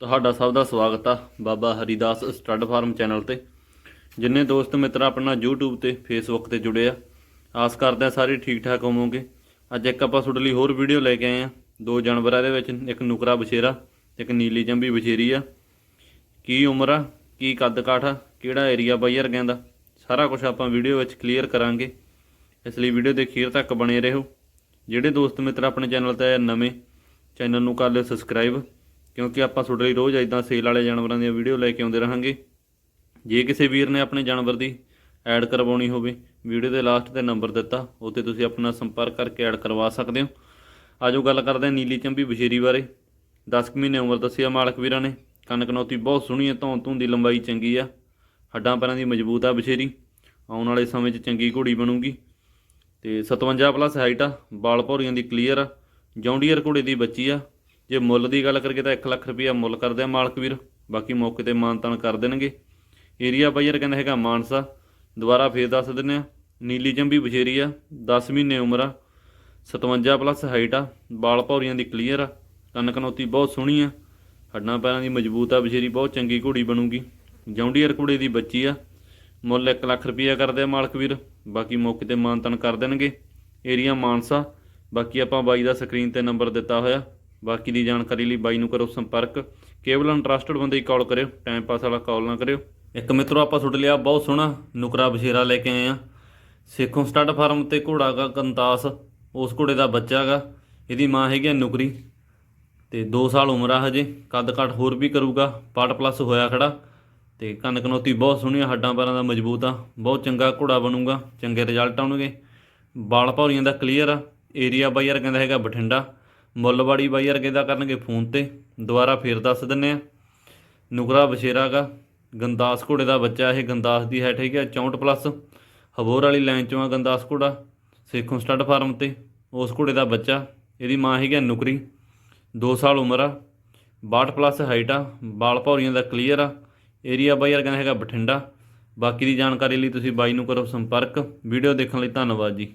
ਤੁਹਾਡਾ ਸਭ ਦਾ ਸਵਾਗਤ ਆ Baba Haridas stud farm channel ਤੇ। ਜਿੰਨੇ ਦੋਸਤ ਮਿੱਤਰ ਆਪਣਾ YouTube ਤੇ, Facebook ਤੇ ਜੁੜੇ ਆ, ਆਸ ਕਰਦੇ ਸਾਰੇ ਠੀਕ ਠਾਕ ਹੋਵੋਗੇ। ਅੱਜ ਇੱਕ ਆਪਾਂ ਤੁਹਾਡੇ ਲਈ ਹੋਰ ਵੀਡੀਓ ਲੈ ਕੇ ਆਏ ਆ। ਦੋ ਜਾਨਵਰਾਂ ਦੇ ਵਿੱਚ, ਇੱਕ ਨੁਕਰਾ ਬਛੇਰਾ ਤੇ ਇੱਕ ਨੀਲੀ ਜੰਬੀ ਬਛੇਰੀ ਆ। ਕੀ ਉਮਰ ਆ, ਕੀ ਕੱਦ ਕਾਠ ਆ, ਕਿਹੜਾ ਏਰੀਆ ਬਾਈਅਰ ਕਹਿੰਦਾ। ਸਾਰਾ ਕੁਝ ਆਪਾਂ ਵੀਡੀਓ ਵਿੱਚ ਕਲੀਅਰ ਕਰਾਂਗੇ। ਇਸ ਲਈ ਵੀਡੀਓ ਦੇ ਅਖੀਰ ਤੱਕ ਬਣੇ ਰਹੋ। ਜਿਹੜੇ ਦੋਸਤ ਮਿੱਤਰ ਆਪਣੇ ਚੈਨਲ ਤੇ ਨਵੇਂ, ਚੈਨਲ ਨੂੰ ਕਰ ਲਿਓ ਸਬਸਕ੍ਰਾਈਬ ਕਿਉਂਕਿ ਆਪਾਂ ਤੁਹਾਡੇ ਲਈ ਰੋਜ਼ ਇਦਾਂ ਸੇਲ ਵਾਲੇ ਜਾਨਵਰਾਂ ਦੀਆਂ ਵੀਡੀਓ ਲੈ ਕੇ ਆਉਂਦੇ ਰਹਾਂਗੇ। ਜੇ ਕਿਸੇ ਵੀਰ ਨੇ ਆਪਣੇ ਜਾਨਵਰ ਦੀ ਐਡ ਕਰਵਾਉਣੀ ਹੋਵੇ, ਵੀਡੀਓ ਦੇ ਲਾਸਟ ਤੇ ਨੰਬਰ ਦਿੱਤਾ ਉੱਤੇ ਤੁਸੀਂ ਆਪਣਾ ਸੰਪਰਕ ਕਰਕੇ ਐਡ ਕਰਵਾ ਸਕਦੇ ਹੋ। ਆਜੋ ਗੱਲ ਕਰਦੇ ਹਾਂ ਨੀਲੀ ਚੰਬੀ ਬਸ਼ੇਰੀ ਬਾਰੇ। 10 ਕੁ ਮਹੀਨੇ ਉਮਰ ਦੱਸਿਆ ਮਾਲਕ ਵੀਰਾਂ ਨੇ। ਕੰਨ ਕਨੌਤੀ ਬਹੁਤ ਸੋਹਣੀ ਹੈ ਧੌਣ ਧੂਣ ਦੀ ਲੰਬਾਈ ਚੰਗੀ ਆ। ਹੱਡਾਂ ਪੈਰਾਂ ਦੀ ਮਜ਼ਬੂਤ ਆ ਬਸ਼ੇਰੀ। ਆਉਣ ਵਾਲੇ ਸਮੇਂ 'ਚ ਚੰਗੀ ਘੋੜੀ ਬਣੂਗੀ। ਤੇ 57 ਪਲੱਸ ਹਾਈਟ ਆ, ਬਾਲ ਭੌਰੀਆਂ ਦੀ ਕਲੀਅਰ ਆ। ਜੌਂਡੀਅਰ ਘੋੜੇ ਦੀ ਬੱਚੀ ਆ। ਜੇ ਮੁੱਲ ਦੀ ਗੱਲ ਕਰੀਏ ਤਾਂ 1 ਲੱਖ ਰੁਪਈਆ ਮੁੱਲ ਕਰਦੇ ਆ ਮਾਲਕ ਵੀਰ, ਬਾਕੀ ਮੌਕੇ ਤੇ ਮਾਨਤਾਨ ਕਰ ਦੇਣਗੇ। ਏਰੀਆ ਬਾਈਰ ਕਹਿੰਦਾ ਹੈਗਾ ਮਾਨਸਾ, ਦੁਬਾਰਾ ਫੇਰ ਦੱਸ ਦਿੰਨੇ ਆ, ਨੀਲੀ ਜੰਬੀ ਬਛੇਰੀ ਆ 10 ਮਹੀਨੇ ਉਮਰ ਆ 57 ਪਲੱਸ ਹਾਈਟ ਆ, ਬਾਲ ਭੌਰੀਆਂ ਦੀ ਕਲੀਅਰ ਆ ਕੰਨ ਕਨੌਤੀ ਬਹੁਤ ਸੋਹਣੀ ਆ, ਹੱਡਾਂ ਪੈਰਾਂ ਦੀ ਮਜ਼ਬੂਤ ਆ ਬਛੇਰੀ ਬਹੁਤ ਚੰਗੀ ਘੋੜੀ ਬਣੂਗੀ। ਜੌਂਡੀਅਰ ਘੋੜੇ ਦੀ ਬੱਚੀ ਆ, ਮੁੱਲ 1 ਲੱਖ ਰੁਪਈਆ ਕਰਦੇ ਆ ਮਾਲਕ ਵੀਰ, ਬਾਕੀ ਮੌਕੇ ਤੇ ਮਾਨਤਨ ਕਰ ਦੇਣਗੇ। ਏਰੀਆ ਮਾਨਸਾ, ਬਾਕੀ ਆਪਾਂ ਬਾਈ ਦਾ ਸਕਰੀਨ ਤੇ ਨੰਬਰ ਦਿੱਤਾ ਹੋਇਆ। ਬਾਕੀ ਦੀ ਜਾਣਕਾਰੀ ਲਈ ਬਾਈ ਨੂੰ ਕਰੋ ਸੰਪਰਕ। ਕੇਵਲ ਇੰਟਰਸਟਡ ਬੰਦੇ ਹੀ ਕਾਲ ਕਰਿਓ ਟਾਈਮ ਪਾਸ ਵਾਲਾ ਕਾਲ ਨਾ ਕਰਿਓ। ਇੱਕ ਮਿੱਤਰੋ, ਆਪਾਂ ਸੁੱਟ ਲਿਆ ਬਹੁਤ ਸੋਹਣਾ ਨੁਕਰਾ ਬਸ਼ੇਰਾ ਲੈ ਕੇ ਆਏ ਆ ਸੇਖੋਂ ਸਟੱਡ ਫਾਰਮ ਤੇ ਘੋੜਾ ਗਾ ਕੰਤਾਸ, ਉਸ ਘੋੜੇ ਦਾ ਬੱਚਾ ਗਾ ਇਹਦੀ ਮਾਂ ਹੈਗੀ ਆ ਨੁਕਰੀ। ਤੇ 2 ਸਾਲ ਉਮਰ ਆ ਹਜੇ, ਕੱਦ ਕਾਠ ਹੋਰ ਵੀ ਕਰੂਗਾ ਪਾਟ ਪਲੱਸ ਹੋਇਆ ਖੜਾ। ਤੇ ਕੰਨ ਕਨੌਤੀ ਬਹੁਤ ਸੋਹਣੀ ਹੱਡਾਂ ਪੈਰਾਂ ਦਾ ਮਜ਼ਬੂਤ ਆ। ਬਹੁਤ ਚੰਗਾ ਘੋੜਾ ਬਣੂਗਾ, ਚੰਗੇ ਰਿਜ਼ਲਟ ਆਉਣਗੇ। ਬਾਲ ਭੌਰੀਆਂ ਦਾ ਕਲੀਅਰ ਆ। ਏਰੀਆ ਬਾਈ ਯਾਰ ਕਹਿੰਦਾ ਹੈਗਾ ਬਠਿੰਡਾ। ਮੁੱਲਵਾੜੀ ਬਾਈ ਯਾਰ ਦਾ ਕਰਨਗੇ ਫੋਨ ਤੇ? ਦੁਬਾਰਾ ਫੇਰ ਦੱਸ ਦਿੰਨੇ ਆ। ਨੁਕਰਾ ਬਸ਼ੇਰਾ ਗਾ। ਗੰਦਾਸ ਘੋੜੇ ਦਾ ਬੱਚਾ ਇਹ, ਗੰਦਾਸ ਦੀ ਹਾਈਟ ਹੈਗੀ ਆ 64 ਪਲੱਸ ਹਬੋਰ ਵਾਲੀ ਲਾਈਨ ਚੋਂ ਆ ਗੰਦਾਸ ਘੋੜਾ, ਸੇਖੋਂ ਸਟੱਡ ਫਾਰਮ ਤੇ। ਉਸ ਘੋੜੇ ਦਾ ਬੱਚਾ, ਇਹਦੀ ਮਾਂ ਹੈਗੀ ਆ ਨੁਕਰੀ। 2 ਸਾਲ ਉਮਰ ਆ 62 ਪਲੱਸ ਹਾਈਟ ਆ, ਬਾਲ ਭੌਰੀਆਂ ਦਾ ਕਲੀਅਰ ਆ। ਏਰੀਆ ਬਾਈ ਯਾਰ ਕਹਿੰਦਾ ਹੈਗਾ ਬਠਿੰਡਾ। ਬਾਕੀ ਦੀ ਜਾਣਕਾਰੀ ਲਈ ਤੁਸੀਂ ਬਾਈ ਨੂੰ ਕਰੋ ਸੰਪਰਕ। ਵੀਡੀਓ ਦੇਖਣ ਲਈ ਧੰਨਵਾਦ ਜੀ।